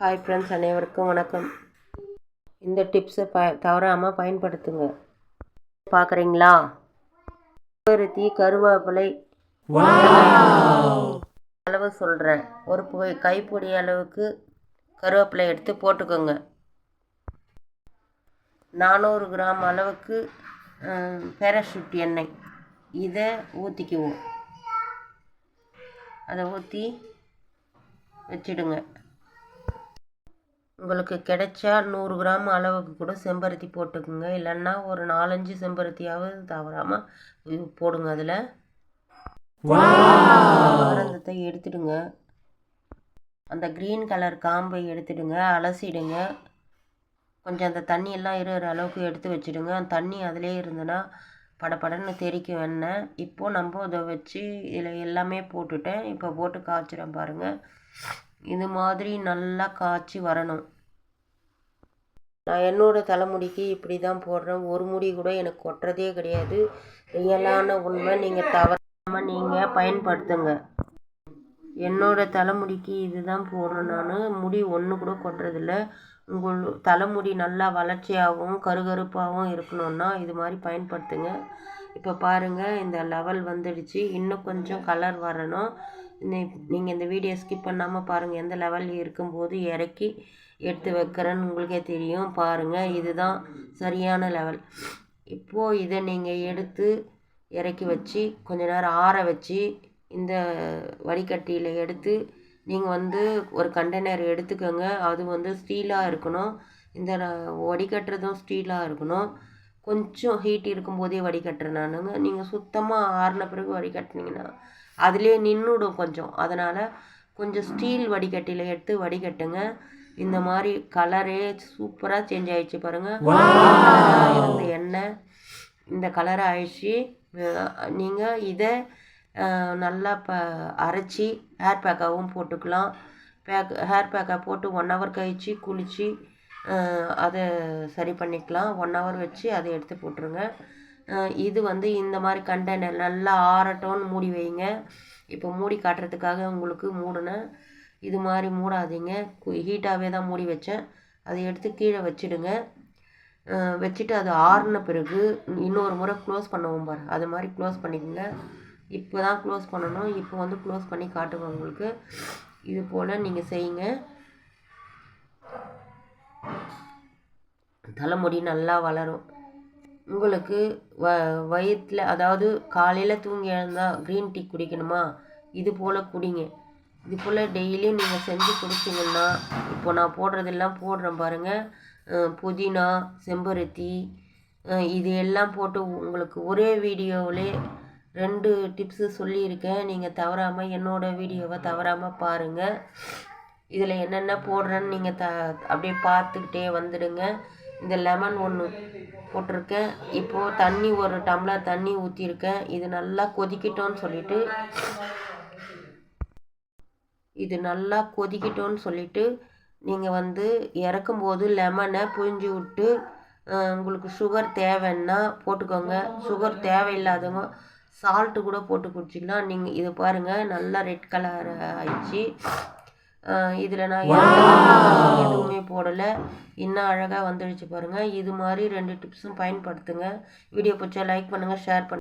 Hi friends அனைவருக்கும் வணக்கம். இந்த டிப்ஸை ப தவறாமல் பயன்படுத்துங்க. பார்க்குறீங்களா பருத்தி கருவேப்பிலை. அளவு சொல்கிறேன் ஒரு பொ கைப்பிடி அளவுக்கு கருவேப்பிலை எடுத்து போட்டுக்கோங்க. நானூறு கிராம் அளவுக்கு பேராஷூட் எண்ணெய். இதை ஊற்றிக்குவோம் அதை ஊற்றி வச்சிடுங்க. உங்களுக்கு கிடைச்சா நூறு கிராம் அளவுக்கு கூட செம்பருத்தி போட்டுக்குங்க. இல்லைன்னா ஒரு நாலஞ்சு செம்பருத்தியாவது தவறாமல் போடுங்க அதில். ஆனந்தத்தை எடுத்துடுங்க. அந்த க்ரீன் கலர் காம்பை எடுத்துடுங்க அலசிடுங்க. கொஞ்சம் அந்த தண்ணியெல்லாம் இருக்கிற அளவுக்கு எடுத்து வச்சுடுங்க. அந்த தண்ணி அதிலே இருந்ததுன்னா படபடன்னு தெரிக்கும் எண்ணெய். இப்போது நம்ம அதை வச்சு இதில் எல்லாமே போட்டுட்டேன். இப்போ போட்டு காய்ச்சிறேன் பாருங்கள் இது மாதிரி நல்லா காய்ச்சி வரணும். நான் என்னோடய தலைமுடிக்கு இப்படி தான் போடுறேன். ஒரு முடி கூட எனக்கு கொட்டுறதே கிடையாது. ரியலான உண்மை நீங்கள் தவறாமல் நீங்கள் பயன்படுத்துங்க. என்னோடய தலைமுடிக்கு இது தான் போடுறேன் நான். முடி ஒன்று கூட கொட்டுறதில்ல. உங்கள் தலைமுடி நல்லா வளர்ச்சியாகவும் கருகருப்பாகவும் இருக்கணுன்னா இது மாதிரி பயன்படுத்துங்க. இப்போ பாருங்கள் இந்த லெவல் வந்துடுச்சு. இன்னும் கொஞ்சம் கலர் வரணும். நீங்கள் இந்த வீடியோ ஸ்கிப் பண்ணாமல் பாருங்கள் எந்த லெவல் இருக்கும்போது இறக்கி எடுத்து வைக்கிறேன்னு உங்களுக்கே தெரியும். பாருங்கள் இதுதான் சரியான லெவல் இப்போது இதை நீங்கள் எடுத்து இறக்கி வச்சு கொஞ்ச நேரம் ஆற வச்சு இந்த வடிகட்டியில் எடுத்து நீங்கள் வந்து ஒரு கண்டெய்னர் எடுத்துக்கோங்க. அது வந்து ஸ்டீலாக இருக்கணும். இந்த வடிகட்டுறதும் ஸ்டீலாக இருக்கணும். கொஞ்சம் ஹீட் இருக்கும்போதே வடிகட்டுறேன் நானுங்க. நீங்கள் சுத்தமாக ஆறின பிறகு வடிகட்டினீங்கன்னா அதிலே நின்றுடும் கொஞ்சம். அதனால் கொஞ்சம் ஸ்டீல் வடிகட்டியில் எடுத்து வடிகட்டுங்க. இந்த மாதிரி கலரே சூப்பராக சேஞ்ச் ஆகிடுச்சு பாருங்கள் இருந்த எண்ணெய் இந்த கலரை ஆயிடுச்சு. நீங்கள் இதை நல்லா ப அரைச்சி ஹேர் பேக்காகவும் போட்டுக்கலாம். பேக் ஹேர் பேக்காக போட்டு ஒன் ஹவர் கழித்து குளித்து அதை சரி பண்ணிக்கலாம். ஒன் ஹவர் வச்சு அதை எடுத்து போட்டுருங்க. இது வந்து இந்த மாதிரி கண்டெய்னர் நல்லா ஆறட்டோன்னு மூடி வைங்க. இப்போ மூடி காட்டுறதுக்காக உங்களுக்கு மூடினேன் இது மாதிரி மூடாதீங்க. ஹீட்டாகவே தான் மூடி வச்சேன். அதை எடுத்து கீழே வச்சிடுங்க. வச்சுட்டு அது ஆறின பிறகு இன்னொரு முறை க்ளோஸ் பண்ணுவோம் பாரு. அது மாதிரி க்ளோஸ் பண்ணிக்கோங்க. இப்போ தான் க்ளோஸ் பண்ணணும். இப்போ வந்து க்ளோஸ் பண்ணி காட்டுவேன் உங்களுக்கு. இது போல் நீங்கள் செய்யுங்க. தலைமுடி நல்லா வளரும். உங்களுக்கு வ வயிற்றில் அதாவது காலையில் தூங்கி எழுந்தால் க்ரீன் டீ குடிக்கணுமா? இது போல் குடிங்க. இது போல் டெய்லியும் நீங்கள் செஞ்சு குடிச்சிங்கன்னா இப்போ நான் போடுறதெல்லாம் போடுறேன் பாருங்கள் புதினா செம்பருத்தி இது எல்லாம் போட்டு உங்களுக்கு ஒரே வீடியோவிலே ரெண்டு டிப்ஸு சொல்லியிருக்கேன். நீங்கள் தவறாமல் என்னோடய வீடியோவை தவறாமல் பாருங்கள் இதில் என்னென்ன போடுறேன்னு நீங்கள் த அப்படியே பார்த்துக்கிட்டே வந்துடுங்க. இந்த லெமன் ஒன்று போட்டிருக்கேன். இப்போது தண்ணி ஒரு டம்ளர் தண்ணி ஊற்றிருக்கேன் இது நல்லா கொதிக்கட்டோன்னு சொல்லிவிட்டு இது நல்லா கொதிக்கிட்டோன்னு சொல்லிவிட்டு நீங்கள் வந்து இறக்கும்போது லெமனை புழிஞ்சு விட்டு உங்களுக்கு சுகர் தேவைன்னா போட்டுக்கோங்க. சுகர் தேவையில்லாதவங்க சால்ட்டு கூட போட்டு குடிச்சிக்கலாம் நீங்கள் இது பாருங்கள் நல்லா ரெட் கலர் ஆயிடுச்சு. இதில் நான் எதுவுமே இன்னும் அழகாக வந்துடுச்சு பாருங்கள் இது மாதிரி ரெண்டு டிப்ஸும் பயன்படுத்துங்க. வீடியோ பிடிச்சா லைக் பண்ணுங்கள் ஷேர் பண்ணுங்கள்